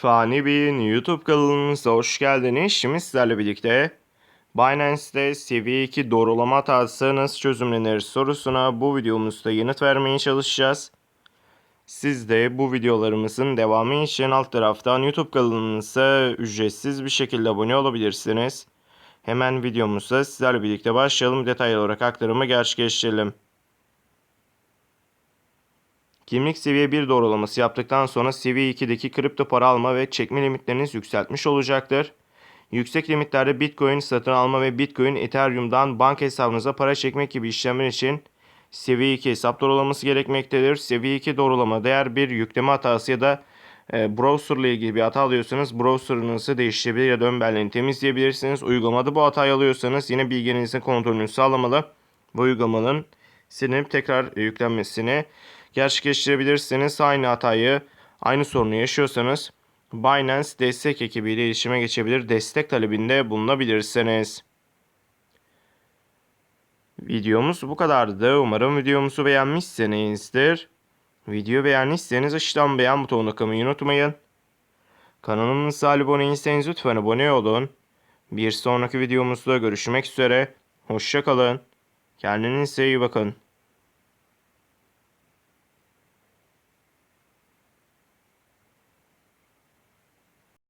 Fani Bey'in YouTube kanalımıza hoş geldiniz. Şimdi sizlerle birlikte Binance'de seviye 2 doğrulama hatası nasıl çözümlenir sorusuna bu videomuzda yanıt vermeye çalışacağız. Siz de bu videolarımızın devamı için alt taraftan YouTube kanalımıza ücretsiz bir şekilde abone olabilirsiniz. Hemen videomuzda sizlerle birlikte başlayalım. Detaylı olarak aktarımı gerçekleştirelim. Kimlik seviye 1 doğrulaması yaptıktan sonra seviye 2'deki kripto para alma ve çekme limitleriniz yükseltmiş olacaktır. Yüksek limitlerde Bitcoin satın alma ve Bitcoin Ethereum'dan banka hesabınıza para çekmek gibi işlemler için seviye 2 hesap doğrulaması gerekmektedir. Seviye 2 doğrulama değer bir yükleme hatası ya da e, browser ile ilgili bir hata alıyorsanız browser'ınızı değiştirebilir ya da ön belleğini temizleyebilirsiniz. Uygulamada bu hatayı alıyorsanız yine bilginizin kontrolünü sağlamalı. Bu uygulamanın silinip tekrar yüklenmesini gerçekleştirebilirsiniz. Aynı hatayı, aynı sorunu yaşıyorsanız Binance destek ekibiyle iletişime geçebilir. Destek talebinde bulunabilirsiniz. Videomuz bu kadardı. Umarım videomuzu beğenmişsinizdir. Video beğendiyseniz aşağıdan beğen butonuna kılmayı unutmayın. Kanalımıza abone değilseniz lütfen abone olun. Bir sonraki videomuzda görüşmek üzere. Hoşçakalın. Kendinize iyi bakın.